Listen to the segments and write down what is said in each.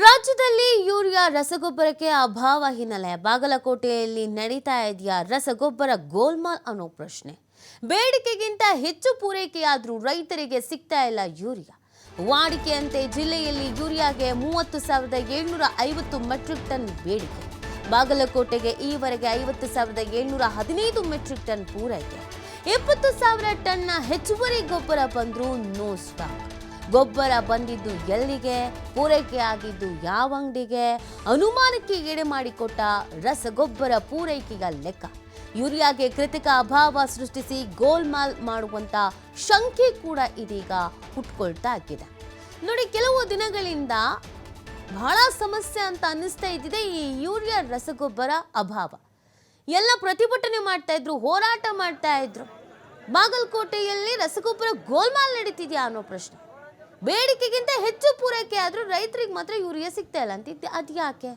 ರಾಜ್ಯದಲ್ಲಿ ಯೂರಿಯಾ ರಸಗೊಬ್ಬರಕ್ಕೆ ಅಭಾವ ಹಿನ್ನೆಲೆ. ಬಾಗಲಕೋಟೆಯಲ್ಲಿ ನಡೀತಾ ಇದೆಯಾ ರಸಗೊಬ್ಬರ ಗೋಲ್ಮಾಲ್ ಅನ್ನೋ ಪ್ರಶ್ನೆ. ಬೇಡಿಕೆಗಿಂತ ಹೆಚ್ಚು ಪೂರೈಕೆಯಾದರೂ ರೈತರಿಗೆ ಸಿಗ್ತಾ ಇಲ್ಲ ಯೂರಿಯಾ. ವಾಡಿಕೆಯಂತೆ ಜಿಲ್ಲೆಯಲ್ಲಿ ಯೂರಿಯಾಗೆ ಮೂವತ್ತು ಸಾವಿರದ ಏಳ್ನೂರ ಐವತ್ತು ಮೆಟ್ರಿಕ್ ಟನ್ ಬೇಡಿಕೆ. ಬಾಗಲಕೋಟೆಗೆ ಈವರೆಗೆ ಐವತ್ತು ಸಾವಿರದ ಏಳ್ನೂರ ಹದಿನೈದು ಮೆಟ್ರಿಕ್ ಟನ್ ಪೂರೈಕೆ. ಇಪ್ಪತ್ತು ಸಾವಿರ ಟನ್ನ ಹೆಚ್ಚುವರಿ ಗೊಬ್ಬರ ಬಂದರೂ ನೋ ಸ್ಟಾಕ್. ಗೊಬ್ಬರ ಬಂದಿದ್ದು ಎಲ್ಲಿಗೆ, ಪೂರೈಕೆ ಆಗಿದ್ದು ಯಾವ ಅಂಗಡಿಗೆ? ಅನುಮಾನಕ್ಕೆ ಎಡೆ ಮಾಡಿಕೊಟ್ಟ ರಸಗೊಬ್ಬರ ಪೂರೈಕೆಯ ಲೆಕ್ಕ. ಯೂರಿಯಾಗೆ ಕೃತಕ ಅಭಾವ ಸೃಷ್ಟಿಸಿ ಗೋಲ್ಮಾಲ್ ಮಾಡುವಂತ ಶಂಕೆ ಕೂಡ ಇದೀಗ ಹುಟ್ಕೊಳ್ತಾ ಇದೆ. ನೋಡಿ, ಕೆಲವು ದಿನಗಳಿಂದ ಬಹಳ ಸಮಸ್ಯೆ ಅಂತ ಅನ್ನಿಸ್ತಾ ಇದ್ದಿದೆ ಈ ಯೂರಿಯಾ ರಸಗೊಬ್ಬರ ಅಭಾವ. ಎಲ್ಲ ಪ್ರತಿಭಟನೆ ಮಾಡ್ತಾ ಇದ್ರು, ಹೋರಾಟ ಮಾಡ್ತಾ ಇದ್ರು. ಬಾಗಲಕೋಟೆಯಲ್ಲಿ ರಸಗೊಬ್ಬರ ಗೋಲ್ಮಾಲ್ ನಡೀತಿದೆಯಾ ಅನ್ನೋ ಪ್ರಶ್ನೆ. ಬೇಡಿಕೆಗಿಂತ ಹೆಚ್ಚು ಪೂರೈಕೆ ಆದರೂ ರೈತರಿಗೆ ಮಾತ್ರ ಯೂರಿಯಾ ಸಿಗ್ತಾ ಇಲ್ಲ ಅಂತಿದ್ದೆ ಅದು ಯಾಕೆ?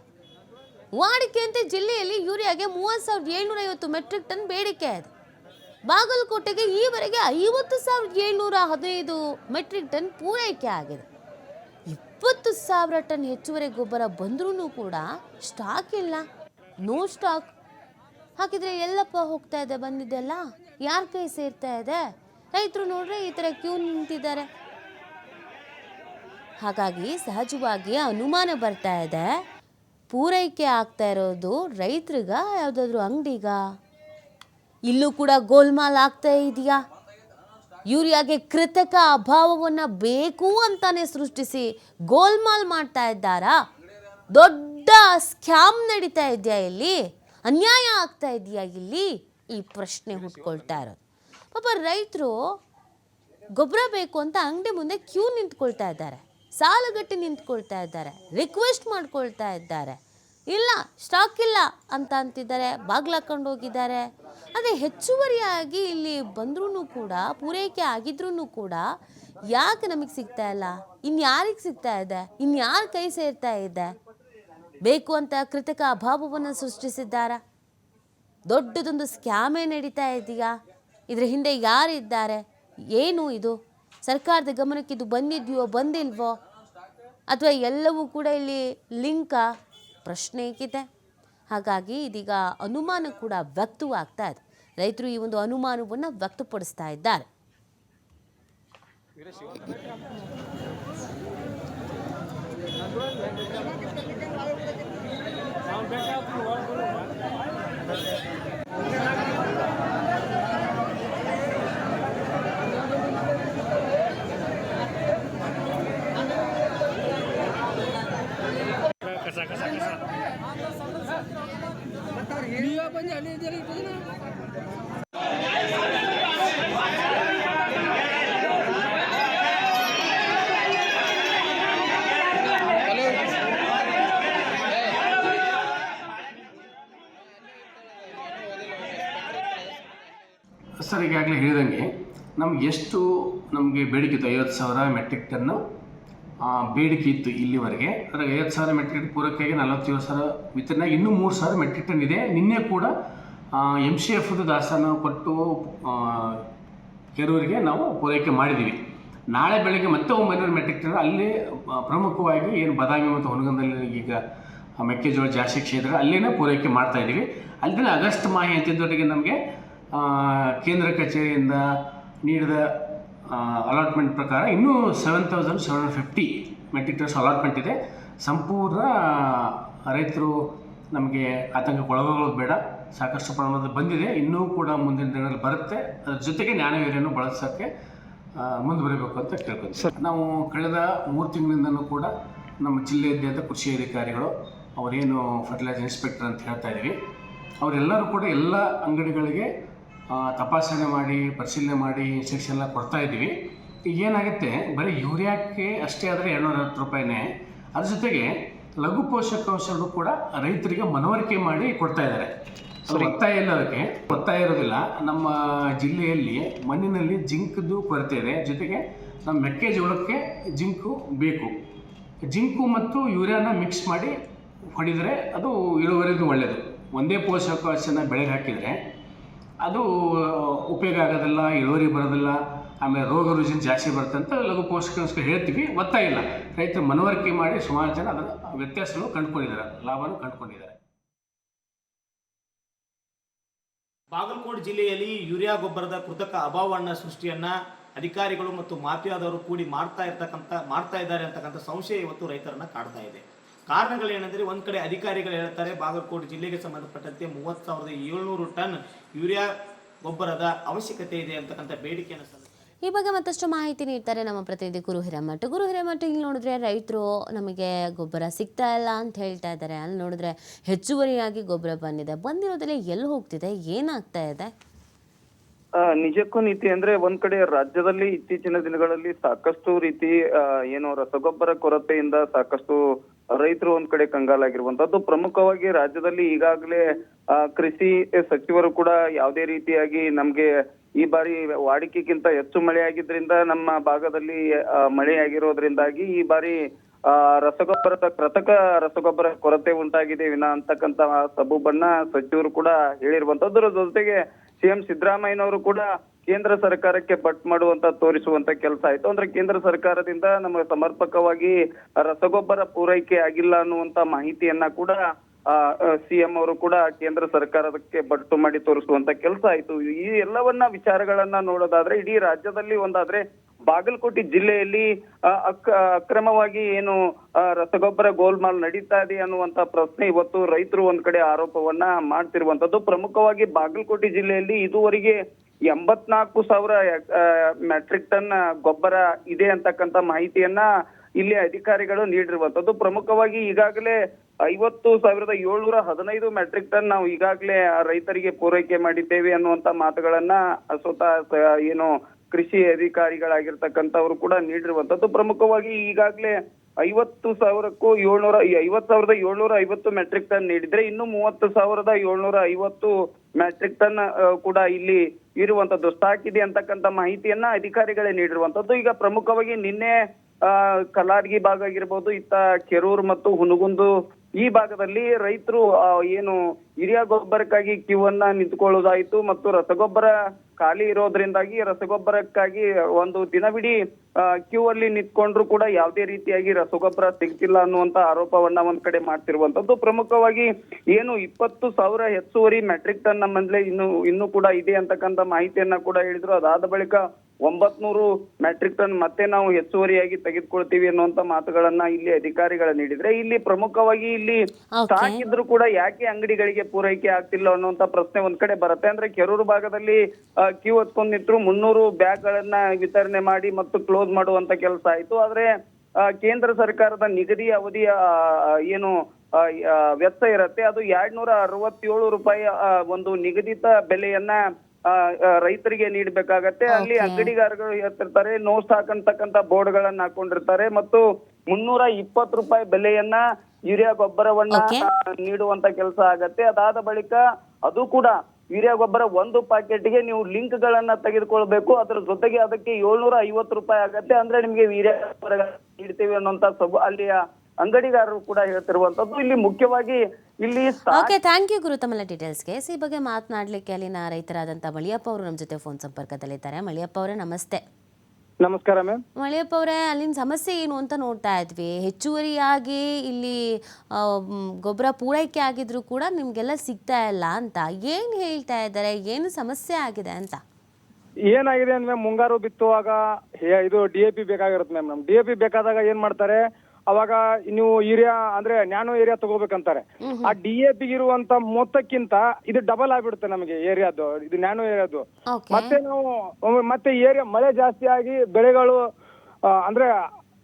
ವಾಡಿಕೆಯಂತೆ ಜಿಲ್ಲೆಯಲ್ಲಿ ಯೂರಿಯಾಗೆ ಮೂವತ್ತು ಸಾವಿರದ ಏಳ್ನೂರ ಐವತ್ತು ಮೆಟ್ರಿಕ್ ಟನ್ ಬೇಡಿಕೆ ಇದೆ. ಬಾಗಲಕೋಟೆಗೆ ಈವರೆಗೆ ಐವತ್ತು ಸಾವಿರದ ಏಳ್ನೂರ ಹದಿನೈದು ಮೆಟ್ರಿಕ್ ಟನ್ ಪೂರೈಕೆ ಆಗಿದೆ. ಇಪ್ಪತ್ತು ಸಾವಿರ ಟನ್ ಹೆಚ್ಚುವರಿ ಗೊಬ್ಬರ ಬಂದ್ರೂ ಕೂಡ ಸ್ಟಾಕ್ ಇಲ್ಲ. ನೋ ಸ್ಟಾಕ್ ಹಾಗಿದ್ರೆ ಎಲ್ಲಪ್ಪ ಹೋಗ್ತಾ ಇದೆ ಬಂದಿದ್ದೆಲ್ಲ ಯಾರ ಕೈ ಸೇರ್ತಾ ಇದೆ? ರೈತರು ನೋಡ್ರೆ ಈ ಥರ ಕ್ಯೂ ನಿಂತಿದ್ದಾರೆ. ಹಾಗಾಗಿ ಸಹಜವಾಗಿ ಅನುಮಾನ ಬರ್ತಾ ಇದೆ. ಪೂರೈಕೆ ಆಗ್ತಾ ಇರೋದು ರೈತರಿಗ, ಯಾವುದಾದ್ರೂ ಅಂಗಡಿಗ? ಇಲ್ಲೂ ಕೂಡ ಗೋಲ್ಮಾಲ್ ಆಗ್ತಾ ಇದೆಯಾ? ಯೂರಿಯಾಗೆ ಕೃತಕ ಅಭಾವವನ್ನ ಬೇಕು ಅಂತಾನೆ ಸೃಷ್ಟಿಸಿ ಗೋಲ್ಮಾಲ್ ಮಾಡ್ತಾ ಇದ್ದಾರಾ? ದೊಡ್ಡ ಸ್ಕ್ಯಾಮ್ ನಡೀತಾ ಇದೆಯಾ ಇಲ್ಲಿ? ಅನ್ಯಾಯ ಆಗ್ತಾ ಇದೆಯಾ ಇಲ್ಲಿ? ಈ ಪ್ರಶ್ನೆ ಹುಟ್ಕೊಳ್ತಾ ಇರೋದು. ಪಾಪ ರೈತರು ಗೊಬ್ಬರ ಬೇಕು ಅಂತ ಅಂಗಡಿ ಮುಂದೆ ಕ್ಯೂ ನಿಂತ್ಕೊಳ್ತಾ ಇದ್ದಾರೆ. ಸಾಲುಗಟ್ಟಿ ನಿಂತ್ಕೊಳ್ತಾ ಇದ್ದಾರೆ ರಿಕ್ವೆಸ್ಟ್ ಮಾಡ್ಕೊಳ್ತಾ ಇದ್ದಾರೆ. ಇಲ್ಲ ಸ್ಟಾಕ್ ಇಲ್ಲ ಅಂತ ಅಂತಿದ್ದಾರೆ ಬಾಗ್ಲು ಹಾಕೊಂಡು ಹೋಗಿದ್ದಾರೆ. ಅದೇ ಹೆಚ್ಚುವರಿಯಾಗಿ ಇಲ್ಲಿ ಬಂದ್ರೂ ಕೂಡ, ಪೂರೈಕೆ ಆಗಿದ್ರೂ ಕೂಡ ಯಾಕೆ ನಮಗೆ ಸಿಗ್ತಾ ಇಲ್ಲ? ಇನ್ಯಾರಿಗೆ ಸಿಗ್ತಾ ಇದೆ? ಇನ್ಯಾರ ಕೈ ಸೇರ್ತಾ ಇದೆ? ಬೇಕು ಅಂತ ಕೃತಕ ಅಭಾವವನ್ನು ಸೃಷ್ಟಿಸಿದ್ದಾರಾ? ದೊಡ್ಡದೊಂದು ಸ್ಕ್ಯಾಮೇ ನಡೀತಾ ಇದೆಯಾ? ಇದರ ಹಿಂದೆ ಯಾರಿದ್ದಾರೆ? ಏನು ಇದು? ಸರ್ಕಾರದ ಗಮನಕ್ಕೆ ಇದು ಬಂದಿದೆಯೋ, ಬಂದಿಲ್ವೋ? ಅಥವಾ ಎಲ್ಲವೂ ಕೂಡ ಇಲ್ಲಿ ಲಿಂಕಾ ಪ್ರಶ್ನೆ ಏಕಿದೆ? ಹಾಗಾಗಿ ಇದೀಗ ಅನುಮಾನ ಕೂಡ ವ್ಯಕ್ತವಾಗ್ತಾ ಇದೆ. ರೈತರು ಈ ಒಂದು ಅನುಮಾನವನ್ನು ವ್ಯಕ್ತಪಡಿಸ್ತಾ ಇದ್ದಾರೆ. ಅಲ್ಲಿ ಇದ್ದೀರಿ ಸರ್ ಈಗಾಗಲೇ ಹೇಳಿದಂಗೆ ನಮ್ಗೆ ಎಷ್ಟು ನಮಗೆ ಬೇಡಿಕೆ ಐವತ್ತು ಸಾವಿರ ಮೆಟ್ರಿಕ್ ಟನ್ನು ಬೇಡಿಕೆ ಇತ್ತು ಇಲ್ಲಿವರೆಗೆ. ಅದ್ರಾಗ ಐವತ್ತು ಸಾವಿರ ಮೆಟ್ರಿಕ್ ಟನ್ ಪೂರೈಕೆಗೆ ನಲವತ್ತೇಳು ಸಾವಿರ ವಿತರಣ, ಇನ್ನೂ ಮೂರು ಸಾವಿರ ಮೆಟ್ರಿಕ್ ಟನ್ ಇದೆ. ನಿನ್ನೆ ಕೂಡ ಎಂ ಸಿ ಎಫ್ದು ದಾಸ್ತಾನು ಕೊಟ್ಟು ಕೆರೂರಿಗೆ ನಾವು ಪೂರೈಕೆ ಮಾಡಿದ್ದೀವಿ. ನಾಳೆ ಬೆಳಗ್ಗೆ ಮತ್ತೆ ಒಂಬೈನೂರು ಮೆಟ್ರಿಕ್ ಟನ್ ಅಲ್ಲಿ ಪ್ರಮುಖವಾಗಿ ಏನು ಬಾದಾಮಿ ಮತ್ತು ಹೊನಗಂದಲ್ಲಿ ಈಗ ಮೆಕ್ಕೆಜೋಳ ಜಾಸ್ತಿ ಕ್ಷೇತ್ರ, ಅಲ್ಲಿನೇ ಪೂರೈಕೆ ಮಾಡ್ತಾ ಇದ್ದೀವಿ. ಅಲ್ಲದೆ ಆಗಸ್ಟ್ ಮಾಹಿ ಅಂತಿದ್ದವರೆಗೆ ನಮಗೆ ಕೇಂದ್ರ ಕಚೇರಿಯಿಂದ ನೀಡಿದ ಅಲಾಟ್ಮೆಂಟ್ ಪ್ರಕಾರ ಇನ್ನೂ seven thousand seven hundred fifty metric tons allotment ಇದೆ. ಸಂಪೂರ್ಣ ರೈತರು ನಮಗೆ ಆತಂಕ ಕೊಳಗಗಳು ಬೇಡ. ಸಾಕಷ್ಟು ಪ್ರಮಾಣದಲ್ಲಿ ಬಂದಿದೆ. ಇನ್ನೂ ಕೂಡ ಮುಂದಿನ ದಿನಗಳಲ್ಲಿ ಬರುತ್ತೆ. ಅದ್ರ ಜೊತೆಗೆ ಜ್ಞಾನವೀರ್ಯನ್ನು ಬಳಸೋಕ್ಕೆ ಮುಂದೆ ಬರಬೇಕು ಅಂತ ಕೇಳ್ಕೊತೀವಿ. ನಾವು ಕಳೆದ ಮೂರು ತಿಂಗಳಿಂದಲೂ ಕೂಡ ನಮ್ಮ ಜಿಲ್ಲೆಯಾದ್ಯಂತ ಕೃಷಿ ಅಧಿಕಾರಿಗಳು ಅವರೇನು ಫರ್ಟಿಲೈಸರ್ ಇನ್ಸ್ಪೆಕ್ಟರ್ ಅಂತ ಹೇಳ್ತಾ ಇದ್ದೀವಿ. ಅವರೆಲ್ಲರೂ ಕೂಡ ಎಲ್ಲ ಅಂಗಡಿಗಳಿಗೆ ತಪಾಸಣೆ ಮಾಡಿ ಪರಿಶೀಲನೆ ಮಾಡಿ ಇನ್ಸ್ಟ್ರಕ್ಷನ್ ಎಲ್ಲ ಕೊಡ್ತಾ ಇದ್ದೀವಿ. ಈಗ ಏನಾಗುತ್ತೆ ಬರೀ ಯೂರಿಯಾಕ್ಕೆ ಅಷ್ಟೇ ಆದರೆ ಎರಡುನೂರ ಹತ್ತು ರೂಪಾಯಿನೇ. ಅದ್ರ ಜೊತೆಗೆ ಲಘು ಪೋಷಕಾಂಶಗಳು ಕೂಡ ರೈತರಿಗೆ ಮನವರಿಕೆ ಮಾಡಿ ಕೊಡ್ತಾ ಇದ್ದಾರೆ. ಒತ್ತಾಯ ಇಲ್ಲ ಅದಕ್ಕೆ. ಒತ್ತಾಯ ಇರೋದಿಲ್ಲ. ನಮ್ಮ ಜಿಲ್ಲೆಯಲ್ಲಿ ಮಣ್ಣಿನಲ್ಲಿ ಜಿಂಕ್ದು ಕೊರತೆ ಇದೆ. ಜೊತೆಗೆ ನಮ್ಮ ಮೆಕ್ಕೆಜೋಳಕ್ಕೆ ಜಿಂಕು ಬೇಕು. ಜಿಂಕು ಮತ್ತು ಯೂರಿಯಾನ ಮಿಕ್ಸ್ ಮಾಡಿ ಹೊಡಿದರೆ ಅದು ಇಳುವರಿಗೂ ಒಳ್ಳೆಯದು ಒಂದೇ ಪೋಷಕಾಂಶನ ಬೆಳೆಗೆ ಹಾಕಿದರೆ ಅದು ಉಪಯೋಗ ಆಗೋದಿಲ್ಲ, ಇಳುವರಿ ಬರೋದಿಲ್ಲ, ಆಮೇಲೆ ರೋಗ ರುಜಿನ ಜಾಸ್ತಿ ಬರುತ್ತೆ ಅಂತ ಲಘು ಪೋಷಕಾಂಶ ಹೇಳ್ತೀವಿ ಇಲ್ಲ. ರೈತರು ಮನವರಿಕೆ ಮಾಡಿ ಸುಮಾರು ಜನ ಅದರ ವ್ಯತ್ಯಾಸಗಳು ಕಂಡುಕೊಂಡಿದ್ದಾರೆ, ಲಾಭನೂ ಕಂಡುಕೊಂಡಿದ್ದಾರೆ. ಬಾಗಲಕೋಟೆ ಜಿಲ್ಲೆಯಲ್ಲಿ ಯೂರಿಯಾ ಗೊಬ್ಬರದ ಕೃತಕ ಅಭಾವವನ್ನ ಸೃಷ್ಟಿಯನ್ನ ಅಧಿಕಾರಿಗಳು ಮತ್ತು ಮಾಫಿಯಾದವರು ಕೂಡಿ ಮಾಡ್ತಾ ಇರ್ತಕ್ಕಂಥ, ಮಾಡ್ತಾ ಇದ್ದಾರೆ ಅಂತಕ್ಕಂಥ ಸಂಶಯ ಇವತ್ತು ರೈತರನ್ನ ಕಾಡ್ತಾ ಇದೆ. ಕಾರಣಗಳೇನೆಂದರೆ ಒಂದು ಕಡೆ ಅಧಿಕಾರಿಗಳು ಹೇಳ್ತಾರೆ ಬಾಗಲಕೋಟೆ ಜಿಲ್ಲೆಗೆ ಸಂಬಂಧಪಟ್ಟಂತೆ ಮೂವತ್ತು ಸಾವಿರದ ಏಳ್ನೂರು ಟನ್ ಯೂರಿಯಾ ಗೊಬ್ಬರದ ಅವಶ್ಯಕತೆ ಇದೆ ಅಂತಕ್ಕಂಥ ಬೇಡಿಕೆಯನ್ನು ಸಲ್ಲಿಸಿದೆ ಈ ಬಗ್ಗೆ ಮತ್ತಷ್ಟು ಮಾಹಿತಿ ನೀಡ್ತಾರೆ ನಮ್ಮ ಪ್ರತಿನಿಧಿ ಗುರು ಹಿರೇಮಠ. ಗುರು ಹಿರೇಮಠ ಇಲ್ಲಿ ನೋಡಿದ್ರೆ ರೈತರು ನಮಗೆ ಗೊಬ್ಬರ ಸಿಗ್ತಾ ಇಲ್ಲ ಅಂತ ಹೇಳ್ತಾ ಇದ್ದಾರೆ. ಅಲ್ಲಿ ನೋಡಿದ್ರೆ ಹೆಚ್ಚುವರಿಯಾಗಿ ಗೊಬ್ಬರ ಬಂದಿದೆ. ಬಂದಿರೋದ್ರಲ್ಲಿ ಎಲ್ಲಿ ಹೋಗ್ತಿದೆ? ಏನಾಗ್ತಾ ಇದೆ? ನಿಜಕ್ಕೂ ನೀತಿ ಅಂದ್ರೆ ಒಂದ್ ಕಡೆ ರಾಜ್ಯದಲ್ಲಿ ಇತ್ತೀಚಿನ ದಿನಗಳಲ್ಲಿ ಸಾಕಷ್ಟು ರೀತಿ ಏನು ರಸಗೊಬ್ಬರ ಕೊರತೆಯಿಂದ ಸಾಕಷ್ಟು ರೈತರು ಒಂದ್ ಕಡೆ ಕಂಗಾಲಾಗಿರುವಂತದ್ದು ಪ್ರಮುಖವಾಗಿ ರಾಜ್ಯದಲ್ಲಿ ಈಗಾಗಲೇ ಕೃಷಿ ಸಚಿವರು ಕೂಡ ಯಾವುದೇ ರೀತಿಯಾಗಿ ನಮ್ಗೆ ಈ ಬಾರಿ ವಾಡಿಕೆಗಿಂತ ಹೆಚ್ಚು ಮಳೆ ಆಗಿದ್ರಿಂದ ನಮ್ಮ ಭಾಗದಲ್ಲಿ ಮಳೆಯಾಗಿರೋದ್ರಿಂದಾಗಿ ಈ ಬಾರಿ ರಸಗೊಬ್ಬರದ ಕೃತಕ ರಸಗೊಬ್ಬರ ಕೊರತೆ ಉಂಟಾಗಿದೆ ವಿನ ಅಂತಕ್ಕಂತ ಸಬೂಬಣ್ಣ ಸಚಿವರು ಕೂಡ ಹೇಳಿರುವಂತದ್ದು ಜೊತೆಗೆ ಸಿಎಂ ಸಿದ್ದರಾಮಯ್ಯನವರು ಕೂಡ ಕೇಂದ್ರ ಸರ್ಕಾರಕ್ಕೆ ಬಟ್ ಮಾಡುವಂತ ತೋರಿಸುವಂತ ಕೆಲಸ ಆಯ್ತು. ಅಂದ್ರೆ ಕೇಂದ್ರ ಸರ್ಕಾರದಿಂದ ನಮಗೆ ಸಮರ್ಪಕವಾಗಿ ರಸಗೊಬ್ಬರ ಪೂರೈಕೆ ಆಗಿಲ್ಲ ಅನ್ನುವಂತ ಮಾಹಿತಿಯನ್ನ ಕೂಡ ಸಿಎಂ ಅವರು ಕೂಡ ಕೇಂದ್ರ ಸರ್ಕಾರಕ್ಕೆ ಬಟ್ಟು ಮಾಡಿ ತೋರಿಸುವಂತ ಕೆಲಸ ಆಯ್ತು. ಈ ಎಲ್ಲವನ್ನ ವಿಚಾರಗಳನ್ನ ನೋಡೋದಾದ್ರೆ, ಇಡೀ ರಾಜ್ಯದಲ್ಲಿ ಒಂದಾದ್ರೆ ಬಾಗಲಕೋಟೆ ಜಿಲ್ಲೆಯಲ್ಲಿ ಅಕ್ರಮವಾಗಿ ಏನು ರಸಗೊಬ್ಬರ ಗೋಲ್ಮಾಲ್ ನಡೀತಾ ಇದೆ ಅನ್ನುವಂತ ಪ್ರಶ್ನೆ ಇವತ್ತು ರೈತರು ಒಂದ್ ಕಡೆ ಆರೋಪವನ್ನ ಮಾಡ್ತಿರುವಂತದ್ದು. ಪ್ರಮುಖವಾಗಿ ಬಾಗಲಕೋಟೆ ಜಿಲ್ಲೆಯಲ್ಲಿ ಇದುವರೆಗೆ ಎಂಬತ್ನಾಲ್ಕು ಸಾವಿರ ಮೆಟ್ರಿಕ್ ಟನ್ ಗೊಬ್ಬರ ಇದೆ ಅಂತಕ್ಕಂತ ಮಾಹಿತಿಯನ್ನ ಇಲ್ಲಿ ಅಧಿಕಾರಿಗಳು ನೀಡಿರುವಂತದ್ದು. ಪ್ರಮುಖವಾಗಿ ಈಗಾಗಲೇ ಐವತ್ತು ಸಾವಿರದ ಏಳ್ನೂರ ಹದಿನೈದು ಮೆಟ್ರಿಕ್ ಟನ್ ನಾವು ಈಗಾಗಲೇ ರೈತರಿಗೆ ಪೂರೈಕೆ ಮಾಡಿದ್ದೇವೆ ಅನ್ನುವಂತ ಮಾತುಗಳನ್ನ ಸ್ವತಃ ಏನು ಕೃಷಿ ಅಧಿಕಾರಿಗಳಾಗಿರ್ತಕ್ಕಂಥವ್ರು ಕೂಡ ನೀಡಿರುವಂತದ್ದು ಪ್ರಮುಖವಾಗಿ ಈಗಾಗಲೇ ಐವತ್ತು ಸಾವಿರಕ್ಕೂ ಏಳ್ನೂರ ಐವತ್ ಸಾವಿರದ ಏಳ್ನೂರ ಐವತ್ತು ಮೆಟ್ರಿಕ್ ಟನ್ ನೀಡಿದ್ರೆ ಇನ್ನು ಮೂವತ್ತು ಸಾವಿರದ ಏಳ್ನೂರ ಐವತ್ತು ಮೆಟ್ರಿಕ್ ಟನ್ ಕೂಡ ಇಲ್ಲಿ ಇರುವಂತದ್ದು ಸ್ಟಾಕ್ ಇದೆ ಅಂತಕ್ಕಂಥ ಮಾಹಿತಿಯನ್ನ ಅಧಿಕಾರಿಗಳೇ ನೀಡಿರುವಂತದ್ದು ಈಗ ಪ್ರಮುಖವಾಗಿ ನಿನ್ನೆ, ಆ ಕಲಾಡ್ಗಿ ಭಾಗ ಆಗಿರ್ಬೋದು, ಇತ್ತ ಕೆರೂರ್ ಮತ್ತು ಹುನಗುಂದು ಈ ಭಾಗದಲ್ಲಿ ರೈತರು ಏನು ಹಿರಿಯ ಗೊಬ್ಬರಕ್ಕಾಗಿ ಕ್ಯೂ ಅನ್ನ ನಿಂತ್ಕೊಳ್ಳೋದಾಯ್ತು ಮತ್ತು ರಸಗೊಬ್ಬರ ಖಾಲಿ ಇರೋದ್ರಿಂದಾಗಿ ರಸಗೊಬ್ಬರಕ್ಕಾಗಿ ಒಂದು ದಿನವಿಡೀ ಕ್ಯೂ ಅಲ್ಲಿ ನಿಂತ್ಕೊಂಡ್ರು ಕೂಡ ಯಾವುದೇ ರೀತಿಯಾಗಿ ರಸಗೊಬ್ಬರ ಸಿಗ್ತಿಲ್ಲ ಅನ್ನುವಂತ ಆರೋಪವನ್ನ ಒಂದ್ ಕಡೆ ಮಾಡ್ತಿರುವಂತದ್ದು ಪ್ರಮುಖವಾಗಿ ಏನು ಇಪ್ಪತ್ತು ಸಾವಿರ ಹೆಚ್ಚುವರಿ ಮೆಟ್ರಿಕ್ ಟನ್ ನಮ್ಮಲ್ಲಿ ಇನ್ನು ಇನ್ನು ಕೂಡ ಇದೆ ಅಂತಕ್ಕಂಥ ಮಾಹಿತಿಯನ್ನ ಕೂಡ ಹೇಳಿದ್ರು. ಅದಾದ ಬಳಿಕ ಒಂಬತ್ನೂರು ಮೆಟ್ರಿಕ್ ಟನ್ ಮತ್ತೆ ನಾವು ಹೆಚ್ಚುವರಿಯಾಗಿ ತೆಗೆದುಕೊಳ್ತೀವಿ ಅನ್ನುವಂತ ಮಾತುಗಳನ್ನ ಇಲ್ಲಿ ಅಧಿಕಾರಿಗಳ ನೀಡಿದ್ರೆ ಇಲ್ಲಿ ಪ್ರಮುಖವಾಗಿ ಇಲ್ಲಿ ಸಾಕಿದ್ರು ಕೂಡ ಯಾಕೆ ಅಂಗಡಿಗಳಿಗೆ ಪೂರೈಕೆ ಆಗ್ತಿಲ್ಲ ಅನ್ನುವಂತ ಪ್ರಶ್ನೆ ಒಂದ್ ಕಡೆ ಬರುತ್ತೆ. ಅಂದ್ರೆ ಕೆರೂರು ಭಾಗದಲ್ಲಿ ಕ್ಯೂ ಹೊತ್ಕೊಂಡ್ ನಿಂತರು ಮುನ್ನೂರು ಬ್ಯಾಗ್ ಗಳನ್ನ ವಿತರಣೆ ಮಾಡಿ ಮತ್ತು ಕ್ಲೋಸ್ ಮಾಡುವಂತ ಕೆಲಸ ಆಯ್ತು. ಆದ್ರೆ ಆ, ಕೇಂದ್ರ ಸರ್ಕಾರದ ನಿಗದಿ ಅವಧಿಯ ಏನು ವ್ಯತ್ಯ ಇರುತ್ತೆ ವೆಚ್ಚ ಇರತ್ತೆ. ಅದು ಎರಡ್ನೂರ ಅರವತ್ತೇಳು ರೂಪಾಯಿ ಆ, ಒಂದು ನಿಗದಿತ ಬೆಲೆಯನ್ನ ರೈತರಿಗೆ ನೀಡಬೇಕಾಗತ್ತೆ. ಅಲ್ಲಿ ಅಂಗಡಿಗಾರರು ಹೇಳ್ತಿರ್ತಾರೆ ನೋ ಸ್ಟಾಕ್ ಅಂತಕ್ಕಂತ ಬೋರ್ಡ್ ಗಳನ್ನ ಹಾಕೊಂಡಿರ್ತಾರೆ. ಮತ್ತು ಮುನ್ನೂರ ಇಪ್ಪತ್ತು ರೂಪಾಯಿ ಬೆಲೆಯನ್ನ ಯೂರಿಯಾ ಗೊಬ್ಬರವನ್ನ ನೀಡುವಂತ ಕೆಲಸ ಆಗತ್ತೆ. ಅದಾದ ಬಳಿಕ ಅದು ಕೂಡ ಯೂರಿಯಾ ಗೊಬ್ಬರ ಒಂದು ಪ್ಯಾಕೆಟ್ಗೆ ನೀವು ಲಿಂಕ್ ಗಳನ್ನ ತೆಗೆದುಕೊಳ್ಬೇಕು. ಅದ್ರ ಜೊತೆಗೆ ಅದಕ್ಕೆ ಏಳ್ನೂರ ಐವತ್ತು ರೂಪಾಯಿ ಆಗತ್ತೆ. ಅಂದ್ರೆ ನಿಮ್ಗೆ ಯೂರಿಯಾ ಗೊಬ್ಬರ ನೀಡ್ತೀವಿ ಅನ್ನುವಂತ ಸಬ್ ಅಲ್ಲಿಯ ಅಂಗಡಿಗಾರರು ಕೂಡ ಹೇಳ್ತಿರುವಂತದ್ದು. ಇಲ್ಲಿ ಮುಖ್ಯವಾಗಿ ಇಲ್ಲಿ ಓಕೆ ಥ್ಯಾಂಕ್ ಯು ಗುರು ತಮ್ಮೆಲ್ಲ ಡೀಟೇಲ್ಸ್ಗೆ ಈ ಬಗ್ಗೆ ಮಾತನಾಡಲಿಕ್ಕೆ ಅಲ್ಲಿನ ರೈತರಾದಂಥ ಮಳಿಯಪ್ಪ ಅವರು ನಮ್ಮ ಜೊತೆ ಫೋನ್ ಸಂಪರ್ಕದಲ್ಲಿದ್ದಾರೆ. ಮಳಿಯಪ್ಪ ಅವರೇ ನಮಸ್ತೆ. ನಮಸ್ಕಾರ ಮ್ಯಾಮ್ ಮಳಿಯಪ್ಪ ಅವರೇ ಅಲ್ಲಿನ ಸಮಸ್ಯೆ ಏನು ಅಂತ ನೋಡ್ತಾ ಇದ್ವಿ. ಹೆಚ್ಚುವರಿಯಾಗಿ ಇಲ್ಲಿ ಆ, ಗೊಬ್ಬರ ಪೂರೈಕೆ ಆಗಿದ್ರು ಕೂಡ ನಿಮ್ಗೆಲ್ಲ ಸಿಗ್ತಾ ಇಲ್ಲ ಅಂತ. ಏನ್ ಹೇಳ್ತಾ ಇದ್ದಾರೆ? ಏನು ಸಮಸ್ಯೆ ಆಗಿದೆ ಅಂತ? ಏನಾಗಿದೆ ಅಂದ್ರೆ ಮುಂಗಾರು ಬಿತ್ತುವಾಗ ಹೇ- ಇದು ಡಿ ಎ ಪಿ ಬೇಕಾಗಿರುತ್ತೆ ಮ್ಯಾಮ್ ನಮ್ ಡಿ ಎ ಪಿ ಬೇಕಾದಾಗ ಏನ್ ಮಾಡ್ತಾರೆ? ಅವಾಗ ನೀವು ಏರಿಯಾ ಅಂದ್ರೆ ನ್ಯಾನೋ ಏರಿಯಾ ತಗೋಬೇಕಂತಾರೆ. ಆ ಡಿ ಎ ಪಿ ಇರುವಂತ ಮೊತ್ತಕ್ಕಿಂತ ಇದು ಡಬಲ್ ಆಗ್ಬಿಡುತ್ತೆ ನಮಗೆ ಏರಿಯಾದು ಇದು ನ್ಯಾನೋ ಏರಿಯಾದು ಮತ್ತೆ ನಾವು ಮತ್ತೆ ಏರಿಯಾ ಮಳೆ ಜಾಸ್ತಿ ಆಗಿ ಬೆಳೆಗಳು ಆ, ಅಂದ್ರೆ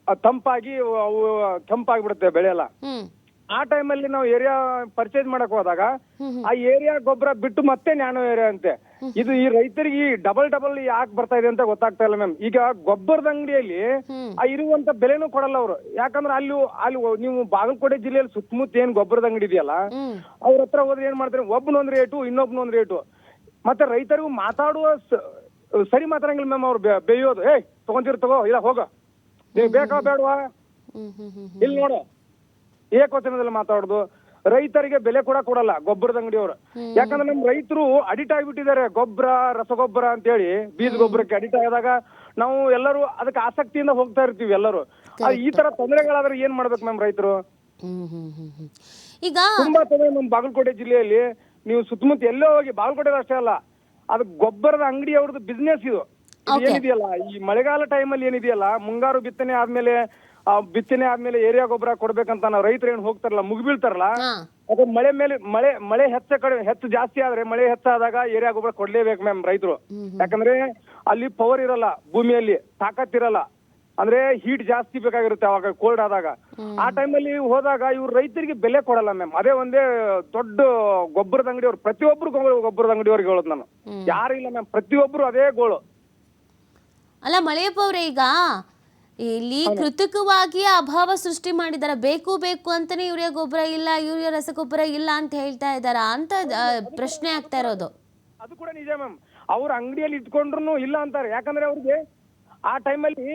ಆ, ತಂಪಾಗಿ ಅವು ಕೆಂಪಾಗ್ಬಿಡುತ್ತೆ ಬೆಳೆ ಎಲ್ಲ ಆ ಟೈಮಲ್ಲಿ ನಾವು ಏರಿಯಾ ಪರ್ಚೇಸ್ ಮಾಡಕ್ ಹೋದಾಗ ಆ ಏರಿಯಾ ಗೊಬ್ಬರ ಬಿಟ್ಟು ಮತ್ತೆ ನ್ಯಾನೋ ಏರಿಯಾ ಅಂತೆ. ಇದು ಈ ರೈತರಿಗೆ ಡಬಲ್ ಡಬಲ್ ಯಾಕೆ ಬರ್ತಾ ಇದೆ ಅಂತ ಗೊತ್ತಾಗ್ತಾ ಇಲ್ಲ ಮ್ಯಾಮ್ ಈಗ ಗೊಬ್ಬರದ ಅಂಗಡಿಯಲ್ಲಿ ಇರುವಂತ ಬೆಲೆನೂ ಕೊಡಲ್ಲ ಅವರು. ಯಾಕಂದ್ರೆ ಅಲ್ಲಿ ಅಲ್ಲಿ ನೀವು ಬಾಗಲಕೋಟೆ ಜಿಲ್ಲೆಯಲ್ಲಿ ಸುತ್ತಮುತ್ತ ಏನ್ ಗೊಬ್ಬರದ ಅಂಗಡಿ ಇದೆಯಲ್ಲ ಅವ್ರ ಹತ್ರ ಹೋದ್ರೆ ಏನ್ ಮಾಡ್ತಾರೆ? ಒಬ್ಬನೊಂದ್ ರೇಟು ಇನ್ನೊಬ್ನೊಂದ್ ರೇಟು ಮತ್ತೆ ರೈತರಿಗೂ ಮಾತಾಡುವ ಸರಿ ಮಾತಾಡಂಗಿಲ್ಲ ಮ್ಯಾಮ್ ಅವ್ರು ಬೇಯೋದು. ಏಯ್ ತಗೊಂತೀರ ತಗೋ ಇಲ್ಲ ಹೋಗ. ನೀವು ಬೇಕಾ ಬೇಡವಾ? ಇಲ್ಲಿ ನೋಡು. ಏಕವಚನದಲ್ಲಿ ಮಾತಾಡೋದು. ರೈತರಿಗೆ ಬೆಲೆ ಕೂಡ ಕೊಡಲ್ಲ ಗೊಬ್ಬರದ ಅಂಗಡಿಯವರು. ಯಾಕಂದ್ರೆ ನಮ್ ರೈತರು ಅಡಿಟ್ ಆಗಿಬಿಟ್ಟಿದ್ದಾರೆ ಗೊಬ್ಬರ ರಸಗೊಬ್ಬರ ಅಂತ ಹೇಳಿ ಬೀಜ ಗೊಬ್ಬರಕ್ಕೆ ಅಡಿಟ್ ಆದಾಗ ನಾವು ಎಲ್ಲರೂ ಅದಕ್ಕೆ ಆಸಕ್ತಿಯಿಂದ ಹೋಗ್ತಾ ಇರ್ತೀವಿ ಎಲ್ಲರೂ. ಆ, ಈ ತರ ತೊಂದರೆಗಳಾದ್ರೆ ಏನ್ ಮಾಡ್ಬೇಕು ನಮ್ ರೈತರು? ಈಗ ತುಂಬಾ ತೊಂದರೆ ನಮ್ಮ ಬಾಗಲಕೋಟೆ ಜಿಲ್ಲೆಯಲ್ಲಿ. ನೀವು ಸುತ್ತಮುತ್ತ ಎಲ್ಲೋ ಹೋಗಿ ಬಾಗಲಕೋಟೆ ಅಷ್ಟೇ ಅಲ್ಲ ಅದು ಗೊಬ್ಬರದ ಅಂಗಡಿ ಅವ್ರದ್ದು ಬಿಸ್ನೆಸ್ ಇದು. ಏನಿದೆಯಲ್ಲ ಈ ಮಳೆಗಾಲ ಟೈಮಲ್ಲಿ ಏನಿದೆಯಲ್ಲ ಮುಂಗಾರು ಬಿತ್ತನೆ ಆದ್ಮೇಲೆ ಬಿತ್ತನೆ ಆದ್ಮೇಲೆ ಏರಿಯಾ ಗೊಬ್ಬರ ಕೊಡ್ಬೇಕಂತ ನಾವು ರೈತರು ಏನ್ ಹೋಗ್ತಾರಲ್ಲ ಮುಗಿಬೀಳ್ತಾರಲ್ಲ ಅದು ಮಳೆ ಮೇಲೆ ಮಳೆ ಮಳೆ ಹೆಚ್ಚ ಕಡಿಮೆ ಹೆಚ್ಚು ಜಾಸ್ತಿ ಆದ್ರೆ ಮಳೆ ಹೆಚ್ಚಾದಾಗ ಏರಿಯಾ ಗೊಬ್ಬರ ಕೊಡ್ಲೇಬೇಕು ಮ್ಯಾಮ್ ರೈತರು. ಯಾಕಂದ್ರೆ ಅಲ್ಲಿ ಪವರ್ ಇರಲ್ಲ ಭೂಮಿಯಲ್ಲಿ ತಾಕತ್ ಇರಲ್ಲ. ಅಂದ್ರೆ ಹೀಟ್ ಜಾಸ್ತಿ ಬೇಕಾಗಿರುತ್ತೆ ಅವಾಗ ಕೋಲ್ಡ್ ಆದಾಗ. ಆ ಟೈಮಲ್ಲಿ ಹೋದಾಗ ಇವ್ರು ರೈತರಿಗೆ ಬೆಲೆ ಕೊಡಲ್ಲ ಮ್ಯಾಮ್. ಅದೇ ಒಂದೇ ದೊಡ್ಡ ಗೊಬ್ಬರದ ಅಂಗಡಿಯವ್ರು ಪ್ರತಿಯೊಬ್ರು ಗೊಬ್ಬರ- ಗೊಬ್ಬರದ ಅಂಗಡಿಯವ್ರಿಗೆ ಹೇಳೋದು ನಾನು. ಯಾರು ಇಲ್ಲ ಮ್ಯಾಮ್ ಪ್ರತಿಯೊಬ್ರು ಅದೇ ಗೋಳು. ಅಲ್ಲ ಮಳೆಯಪ್ಪ ಅವ್ರೆ ಈಗ ಇಲ್ಲಿ ಕೃತಕವಾಗಿ ಅಭಾವ ಸೃಷ್ಟಿ ಮಾಡಿದಾರ ಬೇಕು ಬೇಕು ಅಂತಾನೆ ಯೂರಿಯಾ ಗೊಬ್ಬರ ಇಲ್ಲ ಯೂರಿಯಾ ರಸಗೊಬ್ಬರ ಇಲ್ಲ ಅಂತ ಹೇಳ್ತಾ ಇದಾರ ಅಂತ ಆ, ಪ್ರಶ್ನೆ ಆಗ್ತಾ ಇರೋದು. ಅದು ಕೂಡ ನಿಜ ಮ್ಯಾಮ್. ಅವ್ರ ಅಂಗಡಿಯಲ್ಲಿ ಇಟ್ಕೊಂಡ್ರು ಇಲ್ಲ ಅಂತಾರೆ. ಯಾಕಂದ್ರೆ ಅವ್ರಿಗೆ ಆ ಟೈಮಲ್ಲಿ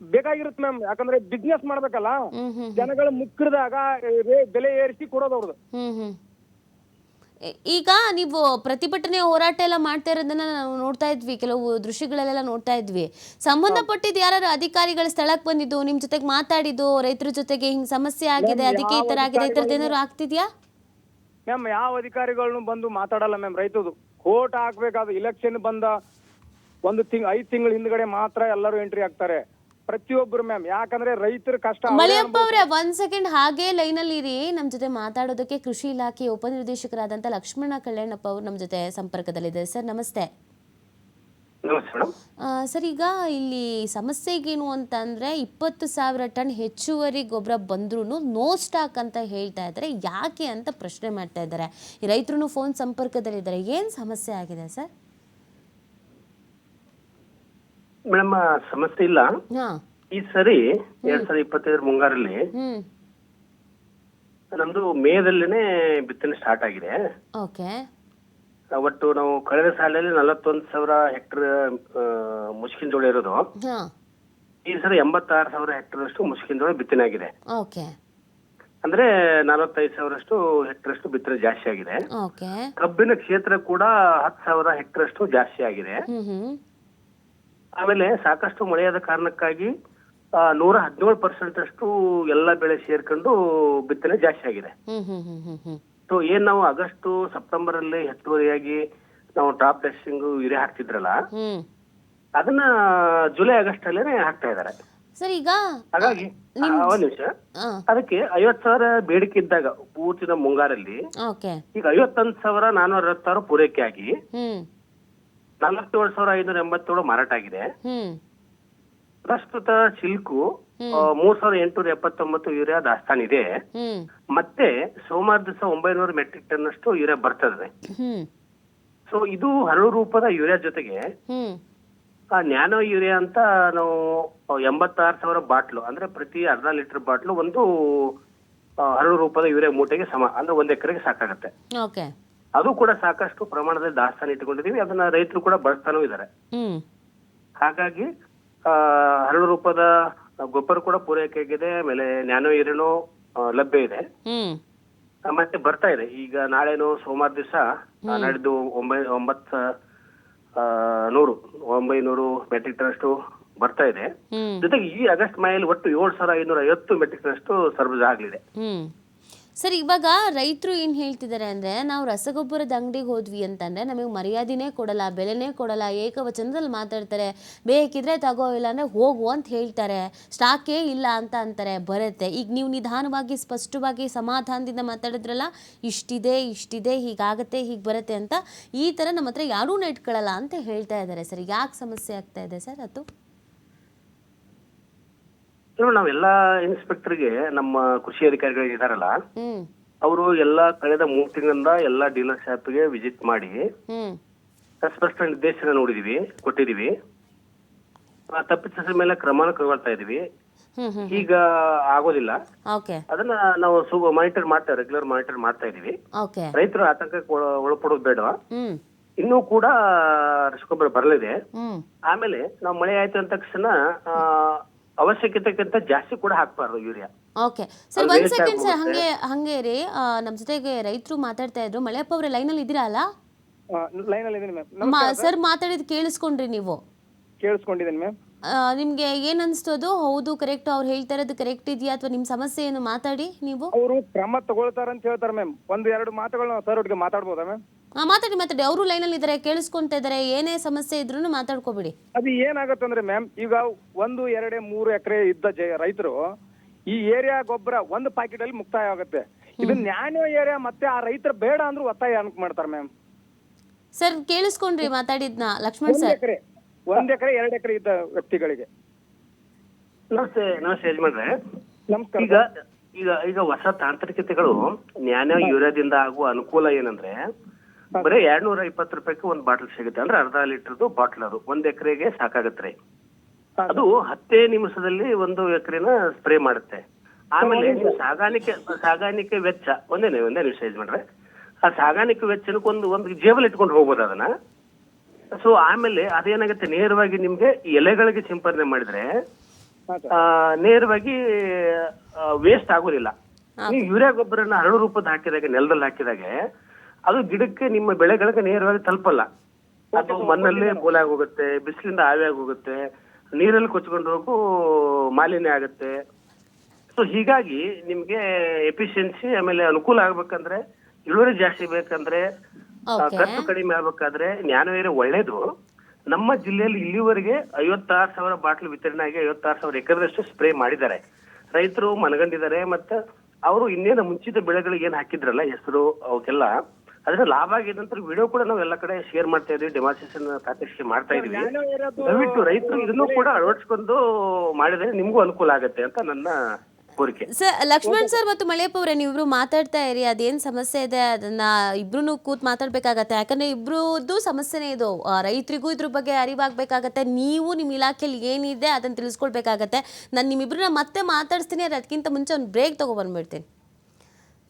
ಬೇಕಾಗಿರುತ್ತೆ ಮ್ಯಾಮ್. ಯಾಕಂದ್ರೆ ಬಿಸ್ನೆಸ್ ಮಾಡ್ಬೇಕಲ್ಲ ಹ್ಮ್ ಹ್ಮ್ ಜನಗಳು ಮುಕ್ಕಿದಾಗ ಬೆಲೆ ಏರಿಸಿ ಕೊಡೋದು ಅವ್ರದ್ದು ಹ್ಮ್ ಹ್ಮ್. ಈ- ಈಗ ನೀವು ಪ್ರತಿಭಟನೆ ಹೋರಾಟ ಎಲ್ಲ ಮಾಡ್ತಾ ಇರೋದನ್ನ ನಾವು ನೋಡ್ತಾ ಇದ್ವಿ ಕೆಲವು ದೃಶ್ಯಗಳಲ್ಲೆಲ್ಲ ನೋಡ್ತಾ ಇದ್ವಿ. ಸಂಬಂಧಪಟ್ಟಿದ್ದು ಯಾರು ಅಧಿಕಾರಿಗಳ ಸ್ಥಳಕ್ಕೆ ಬಂದಿದ್ದು ನಿಮ್ ಜೊತೆಗೆ ಮಾತಾಡಿದ್ದು ರೈತರ ಜೊತೆಗೆ ಹಿಂಗ್ ಸಮಸ್ಯೆ ಆಗಿದೆ ಅದಕ್ಕೆ ಈ ತರ ಆಗಿದೆ ಈ ತರದ ಏನಾದ್ರು ಆಗ್ತಿದ್ಯಾ? ಮ್ಯಾಮ್ ಯಾವ ಅಧಿಕಾರಿಗಳನ್ನು ಬಂದು ಮಾತಾಡಲ್ಲ ಮ್ಯಾಮ್ ರೈತದು. ಕೋರ್ಟ್ ಹಾಕ್ಬೇಕಾದ ಇಲೆಕ್ಷನ್ ಬಂದ ಒಂದು ತಿಂಗ್ ಐದ್ ತಿಂಗಳ ಹಿಂದ್ಗಡೆ ಮಾತ್ರ ಎಲ್ಲರೂ ಎಂಟ್ರಿ ಆಗ್ತಾರೆ. ಪ್ರತಿಯೊಬ್ರು ಮ್ಯಾಮ್ ಯಾಕಂದ್ರೆ ರೈತರ ಕಷ್ಟ ಮಳಿಯಪ್ಪ ಅವರೇ ಒಂದ್ ಸೆಕೆಂಡ್ ಹಾಗೆ ಅಲ್ಲಿ ಇರಿ. ನಮ್ ಜೊತೆ ಮಾತಾಡೋದಕ್ಕೆ ಕೃಷಿ ಇಲಾಖೆ ಉಪನಿರ್ದೇಶಕರಾದಂತ ಲಕ್ಷ್ಮಣ ಕಲ್ಯಾಣಪ್ಪ ಅವರು ನಮ್ ಜೊತೆ ಸಂಪರ್ಕದಲ್ಲಿದ್ದಾರೆ. ಸರ್ ನಮಸ್ತೆ. ಸರ್ ಈಗ ಇಲ್ಲಿ ಸಮಸ್ಯೆಗೇನು ಅಂತ ಅಂದ್ರೆ ಇಪ್ಪತ್ತು ಸಾವಿರ ಟನ್ ಹೆಚ್ಚುವರಿ ಗೊಬ್ಬರ ಬಂದ್ರೂ ನೋ ಸ್ಟಾಕ್ ಅಂತ ಹೇಳ್ತಾ ಇದ್ದಾರೆ. ಯಾಕೆ ಅಂತ ಪ್ರಶ್ನೆ ಮಾಡ್ತಾ ಇದ್ದಾರೆ. ಈ ರೈತರು ಫೋನ್ ಸಂಪರ್ಕದಲ್ಲಿದ್ದಾರೆ. ಏನ್ ಸಮಸ್ಯೆ ಆಗಿದೆ ಸರ್? ಮೇಡಮ್ ಸಮಸ್ಯೆ ಇಲ್ಲ. ಹಾ. ಈ ಸರಿ ಎರಡ್ ಸಾವಿರದ ಇಪ್ಪತ್ತೈದರ ಮುಂಗಾರಲ್ಲಿ ಹ್ಮ್. ನಮ್ದು ಮೇದಲ್ಲೇನೆ ಬಿತ್ತನೆ ಸ್ಟಾರ್ಟ್ ಆಗಿದೆ. ಓಕೆ. ಆ, ಒಟ್ಟು ನಾವು ಕಳೆದ ಸಾಲಲ್ಲಿ ನಲವತ್ತೊಂದ್ ಸಾವಿರ ಹೆಕ್ಟರ್ ಮುಸ್ಕಿನ ಜೋಳ ಇರೋದು. ಹಾ. ಈ ಸರಿ ಎಂಬತ್ತಾರು ಸಾವಿರ ಹೆಕ್ಟರ್ ಅಷ್ಟು ಮುಸ್ಕಿನ ಜೋಳ ಬಿತ್ತನೆ ಆಗಿದೆ. ಓಕೆ. ಅಂದ್ರೆ ನಲವತ್ತೈದು ಸಾವಿರಷ್ಟು ಹೆಕ್ಟರ್ ಅಷ್ಟು ಬಿತ್ತನೆ ಜಾಸ್ತಿ ಆಗಿದೆ. ಓಕೆ. ಕಬ್ಬಿನ ಕ್ಷೇತ್ರ ಕೂಡ ಹತ್ತು ಸಾವಿರ ಹೆಕ್ಟರ್ ಅಷ್ಟು ಜಾಸ್ತಿ ಆಗಿದೆ. ಹ್ಮ್ ಹ್ಮ್. ಆಮೇಲೆ ಸಾಕಷ್ಟು ಮಳೆಯಾದ ಕಾರಣಕ್ಕಾಗಿ ನೂರ ಹದಿನೇಳು ಪರ್ಸೆಂಟ್ ಅಷ್ಟು ಎಲ್ಲ ಬೆಳೆ ಸೇರ್ಕೊಂಡು ಬಿತ್ತನೆ ಜಾಸ್ತಿ ಆಗಿದೆ. ಸೊ ಏನ್ ನಾವು ಆಗಸ್ಟ್ ಸೆಪ್ಟೆಂಬರ್ ಅಲ್ಲಿ ಹೆಚ್ಚುವರಿಯಾಗಿ ನಾವು ಟಾಪ್ ಟೆಸ್ಟಿಂಗ್ ಯೂರಿಯಾ ಹಾಕ್ತಿದ್ರಲ್ಲ ಅದನ್ನ ಜುಲೈ ಆಗಸ್ಟ್ ಅಲ್ಲೇನೆ ಹಾಕ್ತಾ ಇದಾರೆ ಹಾಗಾಗಿ ನಿಮಿಷ. ಅದಕ್ಕೆ ಐವತ್ ಸಾವಿರ ಬೇಡಿಕೆ ಇದ್ದಾಗ ಪೂರ್ತಿ ಮುಂಗಾರಲ್ಲಿ ಈಗ ಐವತ್ತೊಂದು ಸಾವಿರ ನಾನೂರ ಅರವತ್ತಾರು ಪೂರೈಕೆ ಆಗಿ ನಲವತ್ತೇಳು ಸಾವಿರ ಐನೂರ ಎಂಬತ್ತೇಳು ಮಾರಾಟ ಆಗಿದೆ ಪ್ರಸ್ತುತ ಸಿಲ್ಕು ಮೂರ್ ಸಾವಿರದ ಎಂಟುನೂರ ಎಪ್ಪತ್ತೊಂಬತ್ತು ಯೂರಿಯಾ ದಾಸ್ತಾನ ಇದೆ. ಹ್ಮ್. ಮತ್ತೆ ಸೋಮವಾರ ದಿವಸ ಒಂಬೈನೂರು ಮೆಟ್ರಿಕ್ ಟನ್ ಅಷ್ಟು ಯೂರಿಯಾ ಬರ್ತದೆ. ಸೊ ಇದು ಹರಳು ರೂಪದ ಯೂರಿಯಾ ಜೊತೆಗೆ ಆ ನ್ಯಾನೋ ಯೂರಿಯಾ ಅಂತ ನಾವು ಎಂಬತ್ತಾರು ಸಾವಿರ ಬಾಟ್ಲು ಅಂದ್ರೆ ಪ್ರತಿ ಅರ್ಧ ಲೀಟರ್ ಬಾಟ್ಲು ಒಂದು ಹರಳು ರೂಪದ ಯೂರಿಯಾ ಮೂಟೆಗೆ ಸಮ ಅಂದ್ರೆ ಒಂದ್ ಎಕರೆಗೆ ಸಾಕಾಗತ್ತೆ. ಅದು ಕೂಡ ಸಾಕಷ್ಟು ಪ್ರಮಾಣದಲ್ಲಿ ದಾಸ್ತಾನು ಇಟ್ಟುಕೊಂಡಿದ್ದೀವಿ. ಅದನ್ನ ರೈತರು ಕೂಡ ಬಳಸ್ತಾನೂ ಇದ್ದಾರೆ. ಹಾಗಾಗಿ ಹರಳು ರೂಪದ ಗೊಬ್ಬರ ಕೂಡ ಪೂರೈಕೆಯಾಗಿದೆ ಆಮೇಲೆ ನ್ಯಾನೋ ಯೂರಿಯಾನು ಲಭ್ಯ ಇದೆ. ಮತ್ತೆ ಬರ್ತಾ ಇದೆ. ಈಗ ನಾಳೆನು ಸೋಮವಾರ ದಿವಸ ನಾಡಿದ್ದು ಒಂಬೈ ಒಂಬತ್ತು ನೂರು ಒಂಬೈನೂರು ಮೆಟ್ರಿಕ್ ಟನ್ ಅಷ್ಟು ಬರ್ತಾ ಇದೆ. ಜೊತೆಗೆ ಈ ಆಗಸ್ಟ್ ಮೈಲ್ ಒಟ್ಟು ಏಳು ಸಾವಿರ ಐನೂರ ಐವತ್ತು ಮೆಟ್ರಿಕ್ ಟನ್ ಅಷ್ಟು ಸರ್ಬಜ್ ಆಗಲಿದೆ ಸರ್, ಇವಾಗ ರೈತರು ಏನು ಹೇಳ್ತಿದ್ದಾರೆ ಅಂದರೆ, ನಾವು ರಸಗೊಬ್ಬರದ ಅಂಗಡಿಗೆ ಹೋದ್ವಿ ಅಂತಂದರೆ ನಮಗೆ ಮರ್ಯಾದೆನೇ ಕೊಡಲ್ಲ, ಬೆಲೆನೇ ಕೊಡಲ್ಲ ಏಕವಚನದಲ್ಲಿ ಮಾತಾಡ್ತಾರೆ, ಬೇಕಿದ್ರೆ ತಗೋ ಇಲ್ಲ ಅಂದರೆ ಹೋಗು ಅಂತ ಹೇಳ್ತಾರೆ ಸ್ಟಾಕೇ ಇಲ್ಲ ಅಂತ ಅಂತಾರೆ, ಬರುತ್ತೆ. ಈಗ ನೀವು ನಿಧಾನವಾಗಿ, ಸ್ಪಷ್ಟವಾಗಿ ಸಮಾಧಾನದಿಂದ ಮಾತಾಡಿದ್ರಲ್ಲ, ಇಷ್ಟಿದೆ ಇಷ್ಟಿದೆ ಹೀಗಾಗತ್ತೆ ಹೀಗೆ ಬರುತ್ತೆ ಅಂತ ಈ ಥರ ನಮ್ಮ ಹತ್ರ ಯಾರೂ ನೆಟ್ಕೊಳ್ಳಲ್ಲ ಅಂತ ಹೇಳ್ತಾ ಇದ್ದಾರೆ ಸರ್. ಯಾಕೆ ಸಮಸ್ಯೆ ಆಗ್ತಾ ಇದೆ ಸರ್ ಅದು? ನಾವೆಲ್ಲ ಇನ್ಸ್ಪೆಕ್ಟರ್ಗೆ ನಮ್ಮ ಕೃಷಿ ಅಧಿಕಾರಿಗಳು ಇದಾರಲ್ಲ ಅವರು ಎಲ್ಲ ಕಳೆದ ಮೂರು ತಿಂಗಳಿಂದ ಎಲ್ಲ ಡೀಲರ್ ಶಾಪ್ಗೆ ವಿಸಿಟ್ ಮಾಡಿ ಹ್ಮ್. ಸ್ಪಷ್ಟ ನಿರ್ದೇಶನ ನೋಡಿದೀವಿ ಕೊಟ್ಟಿದೀವಿ. ಆ, ತಪ್ಪಿತಸ್ಥರ ಮೇಲೆ ಕ್ರಮ ಕೈಗೊಳ್ತಾ ಇದೀವಿ. ಈಗ ಆಗೋದಿಲ್ಲ. ಓಕೆ. ಅದನ್ನ ನಾವು ಸುಗ ಮಾನಿಟರ್ ಮಾಡ್ತಾ ರೆಗ್ಯುಲರ್ ಮಾನಿಟರ್ ಮಾಡ್ತಾ ಇದೀವಿ. ಓಕೆ. ರೈತರು ಆತಂಕಕ್ಕೆ ಒಳ- ಒಳಪಡೋದು ಬೇಡ. ಇನ್ನೂ ಕೂಡ ರಸಗೊಬ್ಬರ ಬರಲಿದೆ. ಆಮೇಲೆ ನಾವು ಮಳೆ ಆಯ್ತು ಅಂದ ತಕ್ಷಣ ಆ, ಅವಶ್ಯಕತೆಗಿಂತ ಜಾಸ್ತಿ ಕೂಡ ಹಾಕ್ಬಾರ್ದು ಯೂರಿಯಾ. ಓಕೆ ಸರ್ ಒಂದ್ ಸೆಕೆಂಡ್ ಸರ್. ಹಂಗೆ ಹಂಗೆ ರೀ. ಆ, ನಮ್ ಜೊತೆಗೆ ರೈತರು ಮಾತಾಡ್ತಾ ಇದ್ರು. ಮಳೆಯಪ್ಪ ಅವ್ರ ಅಲ್ಲಿ ಇದ್ದೀರಾ ಅಲ್ಲ? ಅಲ್ಲಿ ಇದೀನಿ ಮ್ಯಾಮ್ ಸರ್ ಮಾತಾಡಿದ್ ಕೇಳಿಸ್ಕೊಂಡ್ರಿ ನೀವು. ಕೇಳಿಸ್ಕೊಂಡಿದ್ದೀನಿ ಮ್ಯಾಮ್ ಆ, ನಿಮ್ಗೆ ಏನ್ ಅನ್ಸ್ತು ಅದು ಹೌದು ಕರೆಕ್ಟ್ ಅವ್ರು ಹೇಳ್ತಾ ಇರೋದು ಕರೆಕ್ಟ್ ಇದೆಯಾ ಅಥವಾ ನಿಮ್ ಸಮಸ್ಯೆ ಏನು? ಮಾತಾಡಿ ನೀವು. ಅವರು ಕ್ರಮ ತಗೊಳ್ತಾರ ಅಂತ ಹೇಳ್ತಾರೆ ಮ್ಯಾಮ್ ಒಂದು ಎರಡು ಮಾತುಗಳನ್ನ ಸರ್ ಒಟ್ಟಿಗೆ ಮಾತಾಡ್ಬೋದಾ ಮ್ಯಾಮ್ ಮಾತಾಡಿ ಮಾತಾಡಿ. ಅವರು ಅಲ್ಲಿ ಇದ್ದಾರೆ ಕೇಳಿಸ್ಕೊಂತ ಇದ್ದಾರೆ ಏನೇ ಸಮಸ್ಯೆ ಇದ್ರು ಮಾತಾಡ್ಕೋಬಿಡಿ. ಅದು ಏನಾಗತ್ತಂದ್ರೆ ಮ್ಯಾಮ್ ಈಗ ಒಂದು ಎರಡೇ ಮೂರು ಎಕರೆ ಇದ್ದ ಜ ರೈತರು ಈ ಏರಿಯಾ ಗೊಬ್ಬರ ಒಂದು ಪ್ಯಾಕೆಟ್ ಅಲ್ಲಿ ಮುಕ್ತಾಯ ಆಗುತ್ತೆ. ಇದು ನ್ಯಾನೋ ಏರಿಯಾ ಮತ್ತೆ ಆ ರೈತರು ಬೇಡ ಅಂದ್ರೂ ಒತ್ತಾಯ ಅನ್ಕ್ ಮಾಡ್ತಾರೆ ಮ್ಯಾಮ್ ಸರ್ ಕೇಳಿಸ್ಕೊಂಡ್ರಿ ಮಾತಾಡಿದ್ನ ಲಕ್ಷ್ಮಣ್ ಸರ್. ಎಕರೆ ಒಂದ್ ಎಕರೆ ಎರಡ್ ಎಕರೆ ಇದ್ದ ವ್ಯಕ್ತಿಗಳಿಗೆ. ನಮಸ್ತೆ ನಮಸ್ತೆ ಯಜಮಾನ್ರೆ. ನಮಸ್ಕಾರ. ಈಗ ಈಗ ಈಗ ಹೊಸ ತಾಂತ್ರಿಕತೆಗಳು ನ್ಯಾನೋ ಯೂರಿಯಾದಿಂದ ಆಗುವ ಅನುಕೂಲ ಏನಂದ್ರೆ ಬರೀ ಎರಡ್ನೂರ ಇಪ್ಪತ್ ರೂಪಾಯಿಗೆ ಒಂದು ಬಾಟಲ್ ಸಿಗುತ್ತೆ ಅಂದ್ರೆ ಅರ್ಧ ಲೀಟರ್ದು ಬಾಟಲ್ ಅದು. ಒಂದ್ ಎಕರೆಗೆ ಸಾಕಾಗತ್ತೆ ಅದು ಹತ್ತೇ ನಿಮಿಷದಲ್ಲಿ ಒಂದು ಎಕರೆನ ಸ್ಪ್ರೇ ಮಾಡುತ್ತೆ. ಆಮೇಲೆ ನೀವು ಸಾಗಾಣಿಕೆ ಸಾಗಾಣಿಕೆ ವೆಚ್ಚ ಒಂದೇ ಒಂದೇ ನಿಮಿಷ ಮಾಡ್ರೆ. ಆ ಸಾಗಾಣಿಕೆ ವೆಚ್ಚನಕ್ಕೆ ಒಂದು ಒಂದು ಜೇಬಲ್ ಇಟ್ಕೊಂಡು ಹೋಗ್ಬೋದು ಅದನ್ನ. ಸೊ ಆಮೇಲೆ ಅದೇನಾಗುತ್ತೆ ನೇರವಾಗಿ ನಿಮ್ಗೆ ಎಲೆಗಳಿಗೆ ಸಿಂಪಡಣೆ ಮಾಡಿದ್ರೆ ಆ, ನೇರವಾಗಿ ವೇಸ್ಟ್ ಆಗೋದಿಲ್ಲ. ನೀವು ಯೂರಿಯಾ ಗೊಬ್ಬರನ ಹರಳು ರೂಪದ ಹಾಕಿದಾಗ ನೆಲದಲ್ಲಿ ಹಾಕಿದಾಗ ಅದು ಗಿಡಕ್ಕೆ ನಿಮ್ಮ ಬೆಳೆಗಳಿಗೆ ನೇರವಾಗಿ ತಲುಪಲ್ಲ. ಅದು ಮಣ್ಣಲ್ಲೇ ಬೋಲಾಗಿ ಹೋಗುತ್ತೆ ಬಿಸಿಲಿಂದ ಆವಿಯಾಗಿ ಹೋಗುತ್ತೆ ನೀರಲ್ಲಿ ಕೊಚ್ಕೊಂಡು ಹೋಗು ಮಾಲಿನ್ಯ ಆಗುತ್ತೆ. ಸೊ ಹೀಗಾಗಿ ನಿಮ್ಗೆ ಎಫಿಷಿಯನ್ಸಿ ಆಮೇಲೆ ಅನುಕೂಲ ಆಗ್ಬೇಕಂದ್ರೆ ಇಳುವರಿ ಜಾಸ್ತಿ ಬೇಕಂದ್ರೆ ಖರ್ಚು ಕಡಿಮೆ ಆಗ್ಬೇಕಾದ್ರೆ ಜ್ಞಾನವೇರ ಒಳ್ಳೇದು. ನಮ್ಮ ಜಿಲ್ಲೆಯಲ್ಲಿ ಇಲ್ಲಿವರೆಗೆ ಐವತ್ತಾರು ಸಾವಿರ ಬಾಟ್ಲು ವಿತರಣೆ ಆಗಿ ಐವತ್ತಾರು ಸಾವಿರ ಎಕರೆದಷ್ಟು ಸ್ಪ್ರೇ ಮಾಡಿದ್ದಾರೆ. ರೈತರು ಮನಗಂಡಿದ್ದಾರೆ ಮತ್ತೆ ಅವರು ಇನ್ನೇನು ಮುಂಚಿತ ಬೆಳೆಗಳಿಗೆ ಏನು ಹಾಕಿದ್ರಲ್ಲ ಹೆಸರು ಅವಕ್ಕೆಲ್ಲ. ಅದ್ರ ಲಾಭ ಆಗಿದೆ ಅಂತ ವಿಡಿಯೋ ಕೂಡ ನಾವು ಎಲ್ಲ ಕಡೆ ಶೇರ್ ಮಾಡ್ತಾ ಇದೀವಿ ಡೆಮಾನ್ಸ್ಟ್ರೇಷನ್ ಸಾಕಷ್ಟು ಮಾಡ್ತಾ ಇದೀವಿ. ದಯವಿಟ್ಟು ರೈತರು ಇದನ್ನು ಕೂಡ ಅಳವಡಿಸ್ಕೊಂಡು ಮಾಡಿದ್ರೆ ನಿಮ್ಗೂ ಅನುಕೂಲ ಆಗತ್ತೆ ಅಂತ ನನ್ನ ಕೋರಿಕೆ. ಸರ್ ಲಕ್ಷ್ಮಣ್ ಸರ್ ಮತ್ತು ಮಳೆಯಪ್ಪ ಅವರೇ ನೀವಿಬ್ರು ಮಾತಾಡ್ತಾ ಇರಿ ಅದೇನು ಸಮಸ್ಯೆ ಇದೆ ಅದನ್ನ ಇಬ್ರು ಕೂತ್ ಮಾತಾಡ್ಬೇಕಾಗತ್ತೆ. ಯಾಕಂದ್ರೆ ಇಬ್ರದ್ದು ಸಮಸ್ಯೆನೇ ಇದು. ಆ, ರೈತರಿಗೂ ಇದ್ರ ಬಗ್ಗೆ ಅರಿವಾಗಬೇಕಾಗತ್ತೆ ನೀವು ನಿಮ್ಮ ಇಲಾಖೆಯಲ್ಲಿ ಏನಿದೆ ಅದನ್ನ ತಿಳಿಸ್ಕೊಳ್ಬೇಕಾಗತ್ತೆ. ನಾನು ನಿಮ್ಮಿಬ್ರನ್ನ ಮತ್ತೆ ಮಾತಾಡಿಸ್ತೀನಿ ಅದಕ್ಕಿಂತ ಮುಂಚೆ ಒಂದು ಬ್ರೇಕ್ ತಗೊಬಂದ್ಬಿಡ್ತೀನಿ